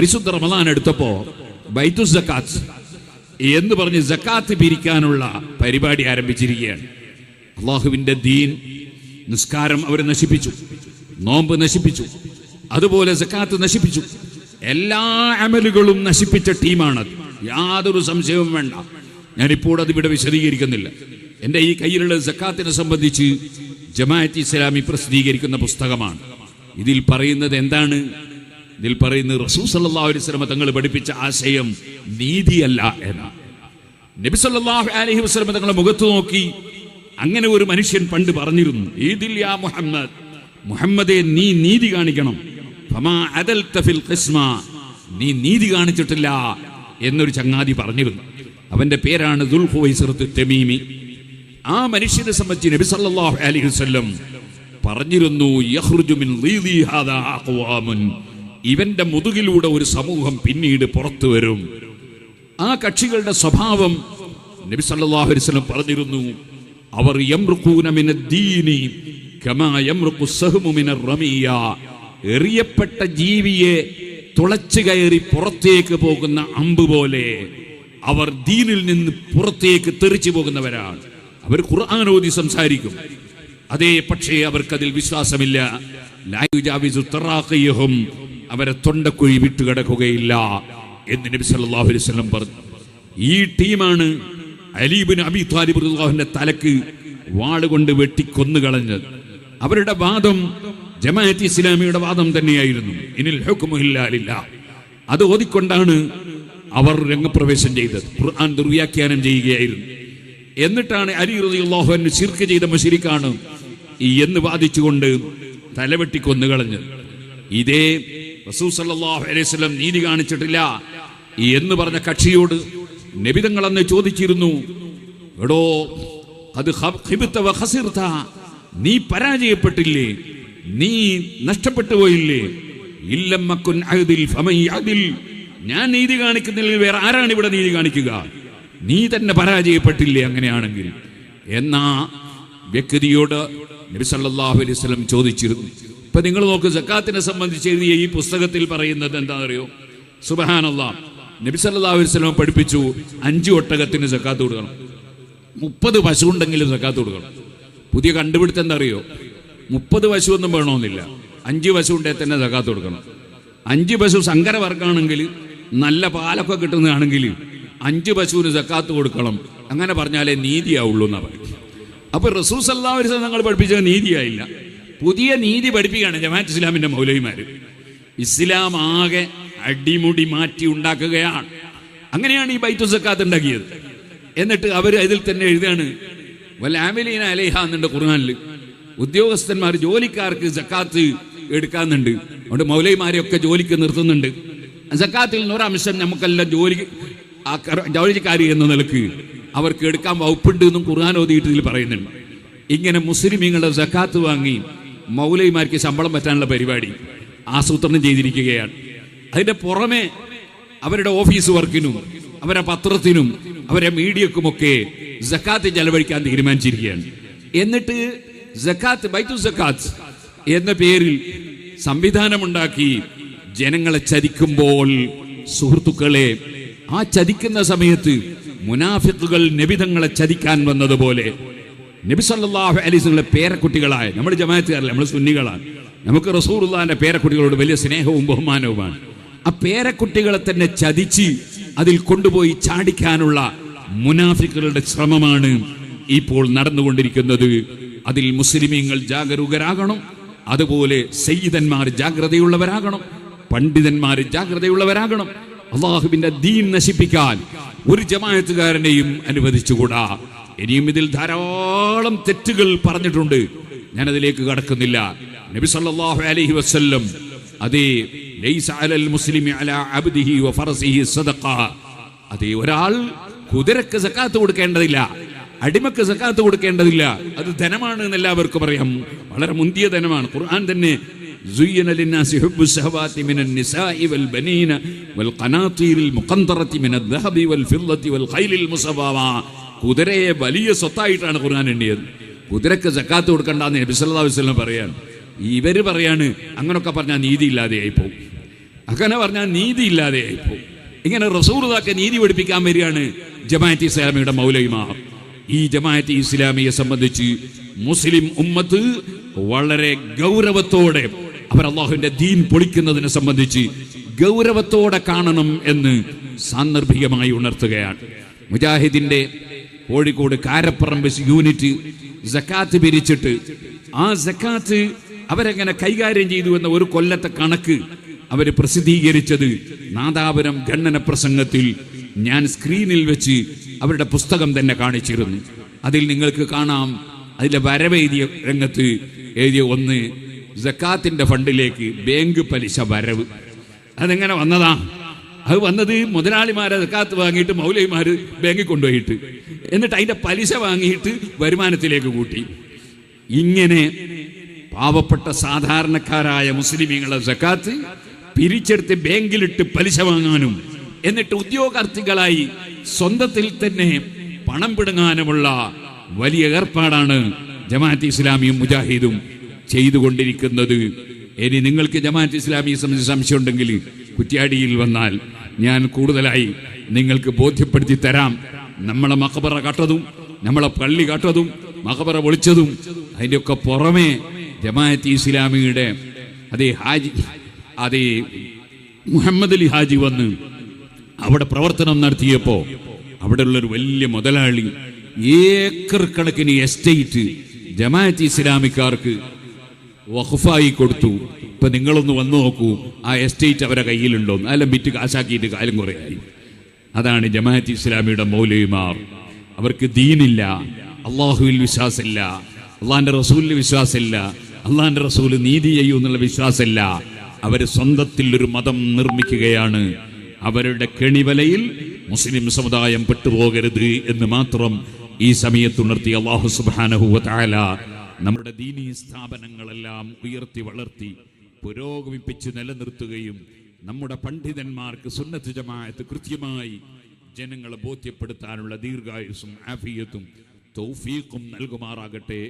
പരിശുദ്ധ റമദാൻ എടുത്തപ്പോ ബൈത്തു സക്കാത്ത് എന്ന് പറഞ്ഞ് ജക്കാത്ത് പിരിക്കാനുള്ള പരിപാടി ആരംഭിച്ചിരിക്കുകയാണ്. അള്ളാഹുവിന്റെ ദീൻ നിസ്കാരം അവരെ നശിപ്പിച്ചു. നോമ്പ് നശിപ്പിച്ചു. അതുപോലെ സക്കാത്ത് നശിപ്പിച്ചു. എല്ലാ അമലുകളും നശിപ്പിച്ച ടീമാണത്. യാതൊരു സംശയവും വേണ്ട. ഞാനിപ്പോൾ അത് ഇവിടെ വിശദീകരിക്കുന്നില്ല. എന്റെ ഈ കയ്യിലുള്ള സക്കാത്തിനെ സംബന്ധിച്ച് ജമാഅത്ത് ഇസ്ലാമി പ്രസിദ്ധീകരിക്കുന്ന പുസ്തകമാണ്. ഇതിൽ പറയുന്നത് എന്താണ്? ഇതിൽ പറയുന്നത് റസൂ അലൈഹി വസല്ലം തങ്ങൾ പഠിപ്പിച്ച ആശയം നീതിയല്ല എന്ന. നബി സല്ലാഹു അലഹി വസ്ലമ തങ്ങളെ മുഖത്ത് നോക്കി അങ്ങനെ ഒരു മനുഷ്യൻ പണ്ട് പറഞ്ഞിരുന്നു മുഹമ്മദ് മുഹമ്മദെ നീ നീതി കാണിക്കണം. നീ നീതി കാണിച്ചിട്ടില്ല എന്നൊരു ചങ്ങാതി പറഞ്ഞിരുന്നു. അവന്റെ പേരാണ് തെമീമി. ആ മനുഷ്യനെ സംബന്ധിച്ച് നബി സല്ലാഹു അലൈഹി വസ്ലം പറഞ്ഞിരുന്നു ഇവന്റെ മുതുകിലൂടെ ഒരു സമൂഹം പിന്നീട് പുറത്തു വരും. ആ കക്ഷികളുടെ സ്വഭാവം നബി സല്ലല്ലാഹു അലൈഹി വസല്ലം പറഞ്ഞിരുന്നു അവർ എറിയപ്പെട്ട ജീവിയെ തുളച്ചു കയറി പുറത്തേക്ക് പോകുന്ന അമ്പ് പോലെ അവർ ദീനിൽ നിന്ന് പുറത്തേക്ക് തെറിച്ചു പോകുന്നവരാണ്. അവർ ഖുർആൻ ഓതി സംസാരിക്കും. അതേ പക്ഷേ അവർക്കതിൽ വിശ്വാസമില്ല. അവരെ തൊണ്ടക്കുഴി വിട്ടുകിടക്കുകയില്ല എന്ന് നബി സല്ലാഹു അലൈഹി സ്വലം പറഞ്ഞു. ഈ ടീമാണ് അലീബിൻ അബി താലിബ് തലക്ക് വാളുകൊണ്ട് വെട്ടി കൊന്നുകളഞ്ഞത്. അവരുടെ വാദം ജമാഅത്ത് ഇസ്ലാമിയുടെ വാദം തന്നെയായിരുന്നു. ഇനിൽ ഹുക്മു ഇല്ലാ അത് ഓതിക്കൊണ്ടാണ് അവർ രംഗപ്രവേശം ചെയ്തത്. ഖുർആൻ ദുർവ്യാഖ്യാനം ചെയ്യുകയായിരുന്നു. എന്നിട്ടാണ് അലി റളിയല്ലാഹു അൻഹു ശിർക്ക് ചെയ്ത മുശ്രിക്കാണ് എന്ന് വാദിച്ചുകൊണ്ട് തലവെട്ടി കൊന്നുകളഞ്ഞത്. ഇതേ വസല്ലം നീതി കാണിച്ചിട്ടില്ല എന്ന് പറഞ്ഞ കക്ഷിയോട് നബിതങ്ങൾ അന്ന് ചോദിച്ചിരുന്നു എടോ അത്. നീ പരാജയപ്പെട്ടില്ലേ നീ നഷ്ടപ്പെട്ടു പോയില്ലേ ഇല്ലമ്മക്കുൻ അഹദിൽ. ഞാൻ നീതി കാണിക്കുന്നില്ല വേറെ ആരാണ് ഇവിടെ നീതി കാണിക്കുക നീ തന്നെ പരാജയപ്പെട്ടില്ലേ അങ്ങനെയാണെങ്കിൽ എന്നാ വ്യക്തിയോട് നബി സല്ലല്ലാഹു അലൈഹി വസല്ലം ചോദിച്ചിരുന്നു ഇപ്പൊ നിങ്ങൾ നോക്ക് സക്കാത്തിനെ സംബന്ധിച്ച് എഴുതിയ ഈ പുസ്തകത്തിൽ പറയുന്നത് എന്താണെന്നറിയോ? സുബഹാനല്ലാ. നബി സല്ലല്ലാഹു അലൈഹി വസല്ലം പഠിപ്പിച്ചു അഞ്ച് ഒട്ടകത്തിന് സക്കാത്ത് കൊടുക്കണം. മുപ്പത് പശു ഉണ്ടെങ്കിലും സക്കാത്ത് കൊടുക്കണം. പുതിയ കണ്ടുപിടുത്തം എന്താ അറിയോ മുപ്പത് പശു ഒന്നും വേണമെന്നില്ല. അഞ്ച് പശു ഉണ്ടെങ്കിൽ തന്നെ സക്കാത്ത് കൊടുക്കണം. അഞ്ച് പശു സങ്കര വർക്കാണെങ്കിൽ നല്ല പാലൊക്കെ കിട്ടുന്നതാണെങ്കിൽ അഞ്ച് പശുവിന് സക്കാത്ത് കൊടുക്കണം. അങ്ങനെ പറഞ്ഞാലേ നീതിയാവുള്ളൂ എന്നാ പറയും അപ്പൊ റസൂസ് വസല്ലം ഞങ്ങൾ പഠിപ്പിച്ചത് നീതിയായില്ല. പുതിയ നീതി പഠിപ്പിക്കുകയാണ് ജമാഅത്ത് ഇസ്ലാമിന്റെ മൗലവിമാർ ഇസ്ലാം ആകെ അടിമുടി മാറ്റി ഉണ്ടാക്കുകയാണ്. അങ്ങനെയാണ് ഈ ബൈത്തു സക്കാത്ത് ഉണ്ടാക്കിയത്. എന്നിട്ട് അവർ അതിൽ തന്നെ എഴുതാണ് വല്ലാമിലീന അലേഹ എന്നുണ്ട് ഖുർആനിൽ ഉദ്യോഗസ്ഥന്മാർ ജോലിക്കാർക്ക് സക്കാത്ത് എടുക്കാന്നുണ്ട്. അതുകൊണ്ട് മൗലൈമാരെയൊക്കെ ജോലിക്ക് നിർത്തുന്നുണ്ട്. സക്കാത്തിൽ നിന്ന് ഒരംശം നമുക്കെല്ലാം ജോലി ജോലിക്കാരി എന്ന നിലയ്ക്ക് അവർക്ക് എടുക്കാൻ വകുപ്പുണ്ട് എന്നും ഖുർആൻ ഓതിയിട്ട് ഇതിൽ പറയുന്നുണ്ട്. ഇങ്ങനെ മുസ്ലിമീങ്ങളുടെ സക്കാത്ത് വാങ്ങി മൗലൈമാർക്ക് ശമ്പളം പറ്റാനുള്ള പരിപാടി ആസൂത്രണം ചെയ്തിരിക്കുകയാണ്. അതിന്റെ പുറമെ അവരുടെ ഓഫീസ് വർക്കിനും അവരുടെ പത്രത്തിനും അവരുടെ മീഡിയക്കുമൊക്കെ ജക്കാത്ത് ചെലവഴിക്കാൻ തീരുമാനിച്ചിരിക്കുകയാണ്. എന്നിട്ട് ജക്കാത്ത് ബൈത്തു ജക്കാത്ത് എന്ന പേരിൽ സംവിധാനമുണ്ടാക്കി ജനങ്ങളെ ചതിക്കുമ്പോൾ സുഹൃത്തുക്കളെ ആ ചതിക്കുന്ന സമയത്ത് മുനാഫിക്കുകൾ നബിതങ്ങളെ ചതിക്കാൻ വന്നതുപോലെ നബി സല്ലല്ലാഹു അലൈഹി വസല്ലം പേരക്കുട്ടികളായ നമ്മൾ ജമാഅത്തുകാരല്ല നമ്മൾ സുന്നികളാണ്. നമുക്ക് റസൂലുള്ളാഹിന്റെ പേരക്കുട്ടികളോട് വലിയ സ്നേഹവും ബഹുമാനവുമാണ്. ആ പേരക്കുട്ടികളെ തന്നെ ചതിച്ച് അതിൽ കൊണ്ടുപോയി ചാടിക്കാനുള്ള മുനാഫിക്കുകളുടെ ശ്രമമാണ് ഇപ്പോൾ നടന്നുകൊണ്ടിരിക്കുന്നത്. അതിൽ മുസ്ലിമീങ്ങൾ ജാഗരൂകരാകണം. അതുപോലെ സയ്യിദന്മാർ ജാഗ്രതയുള്ളവരാകണം. പണ്ഡിതന്മാർ ജാഗ്രതയുള്ളവരാകണം. അള്ളാഹുവിന്റെ ദീൻ നശിപ്പിക്കാൻ ഒരു ജമായത്തുകാരനെയും അനുവദിച്ചുകൂടാ. ഇനിയും ഇതിൽ ധാരാളം തെറ്റുകൾ പറഞ്ഞിട്ടുണ്ട് ഞാൻ അതിലേക്ക് കടക്കുന്നില്ല നബി സല്ലല്ലാഹു അലൈഹി വസല്ലം അതേ ലൈസ അലൽ മുസ്ലിമി അലാ അബ്ദിഹി വ ഫറസിഹി സദഖ അതേ ഒരാൾ കുതിരക്ക് സക്കാത്ത് കൊടുക്കേണ്ടതില്ല അടിമക്ക് സക്കാത്ത് കൊടുക്കേണ്ടതില്ല അത് ധനമാണ് എന്ന് എല്ലാവർക്കും അറിയാം വളരെ മുന്തിയ ധനമാണ് ഖുർആൻ തന്നെ زين للناس حب الشهوات من النساء والبنين والقناطير المقنطرة من الذهب والفضة والخيل المصفوة കുതിരയെ വലിയ സ്വത്തായിട്ടാണ് ഖുർആൻ എണ്ണിയത്. കുതിരക്ക് ജക്കാത്ത് കൊടുക്കണ്ടെന്ന് നബി സല്ലല്ലാഹു അലൈഹി വസല്ലം പറയാൻ ഇവർ പറയാണ് അങ്ങനൊക്കെ പറഞ്ഞാൽ നീതി ഇല്ലാതെയായി പോകും അങ്ങനെ പറഞ്ഞാൽ നീതി ഇല്ലാതെ പോകും ഇങ്ങനെ റസൂറുദാക്കെ നീതി പഠിപ്പിക്കാൻ വരികയാണ് ജമാഅത്ത് ഇസ്ലാമിയുടെ മൗലവിമാർ ഈ ജമാഅത്ത് ഇസ്ലാമിയെ സംബന്ധിച്ച് മുസ്ലിം ഉമ്മത്ത് വളരെ ഗൗരവത്തോടെ അവർ അള്ളാഹുവിന്റെ ദീൻ പൊളിക്കുന്നതിനെ സംബന്ധിച്ച് ഗൗരവത്തോടെ കാണണം എന്ന് സാന്ദർഭികമായി ഉണർത്തുകയാണ്. മുജാഹിദിന്റെ കോഴിക്കോട് കാരപ്പറമ്പ് യൂണിറ്റ് ജക്കാത്ത് പിരിച്ചിട്ട് ആ ജക്കാത്ത് അവരെങ്ങനെ കൈകാര്യം ചെയ്തു എന്ന ഒരു കൊല്ലത്തെ കണക്ക് അവർ പ്രസിദ്ധീകരിച്ചത് നാദാപുരം ഖണ്ഡന പ്രസംഗത്തിൽ ഞാൻ സ്ക്രീനിൽ വെച്ച് അവരുടെ പുസ്തകം തന്നെ കാണിച്ചിരുന്നു. അതിൽ നിങ്ങൾക്ക് കാണാം. അതിലെ വരവെഴുതിയ രംഗത്ത് എഴുതിയ ഒന്ന് ജക്കാത്തിന്റെ ഫണ്ടിലേക്ക് ബാങ്ക് പലിശ വരവ്. അതെങ്ങനെ വന്നതാ? അത് വന്നത് മുതലാളിമാരെ സക്കാത്ത് വാങ്ങിയിട്ട് മൗലയിമാര് ബാങ്കിൽ കൊണ്ടുപോയിട്ട്. എന്നിട്ട് അതിന്റെ പലിശ വാങ്ങിയിട്ട് വരുമാനത്തിലേക്ക് കൂട്ടി. ഇങ്ങനെ പാവപ്പെട്ട സാധാരണക്കാരായ മുസ്ലിമീങ്ങളെ സക്കാത്ത് പിരിച്ചെടുത്ത് ബാങ്കിലിട്ട് പലിശ വാങ്ങാനും എന്നിട്ട് ഉദ്യോഗാർത്ഥികളായി സ്വന്തത്തിൽ തന്നെ പണം പിടുങ്ങാനുമുള്ള വലിയ ഏർപ്പാടാണ് ജമാഅത്ത് ഇസ്ലാമിയും മുജാഹിദും ചെയ്തുകൊണ്ടിരിക്കുന്നത്. ഇനി നിങ്ങൾക്ക് ജമാഅത്ത് ഇസ്ലാമിയെ സംബന്ധിച്ച് സംശയമുണ്ടെങ്കിൽ കുറ്റ്യാടിയിൽ വന്നാൽ ഞാൻ കൂടുതലായി നിങ്ങൾക്ക് ബോധ്യപ്പെടുത്തി തരാം. നമ്മളെ മക്കബറ കട്ടതും നമ്മളെ പള്ളി കട്ടതും മകബറ പൊളിച്ചതും അതിന്റെയൊക്കെ പുറമേ ജമാഅത്ത് ഇസ്ലാമിയുടെ അതേ ഹാജി അതേ മുഹമ്മദ് അലി ഹാജി വന്ന് അവിടെ പ്രവർത്തനം നടത്തിയപ്പോ അവിടെയുള്ള ഒരു വലിയ മുതലാളി ഏക്കർ കണക്കിന് എസ്റ്റേറ്റ് ജമാഅത്ത് ഇസ്ലാമിക്കാർക്ക് വഖഫായി കൊടുത്തു. ഇപ്പൊ നിങ്ങളൊന്ന് വന്നു നോക്കൂ. ആ എസ്റ്റേറ്റ് അവരെ കയ്യിലുണ്ടോ അല്ല വിറ്റ് കാശാക്കിയിട്ട് കാലം കുറയായി. അതാണ് ജമാഅത്ത് ഇസ്ലാമിയുടെ മൗലവിമാർ. അവർക്ക് ദീനില്ല. അള്ളാഹുവിൽ വിശ്വാസമില്ല. അള്ളാഹിന്റെ റസൂലിൽ വിശ്വാസമില്ല. അള്ളാഹിന്റെ റസൂൽ നീതി ചെയ്യൂ എന്നുള്ള വിശ്വാസമില്ല. അവർ സ്വന്തത്തിൽ ഒരു മതം നിർമ്മിക്കുകയാണ്. അവരുടെ കെണിവലയിൽ മുസ്ലിം സമുദായം പെട്ടുപോകരുത് എന്ന് മാത്രം ഈ സമയത്ത് ഉണർത്തി അള്ളാഹു സുബാനഹുല നമ്മുടെ ദീനീ സ്ഥാപനങ്ങളെല്ലാം ഉയർത്തി വളർത്തി പുരോഗമിപ്പിച്ച് നിലനിർത്തുകയും നമ്മുടെ പണ്ഡിതന്മാർക്ക് സുന്നത്ത് കൃത്യമായി ജനങ്ങളെ ബോധ്യപ്പെടുത്താനുള്ള ദീർഘായുസും ആഫിയത്തും തൗഫീഖും നൽകുമാറാകട്ടെ.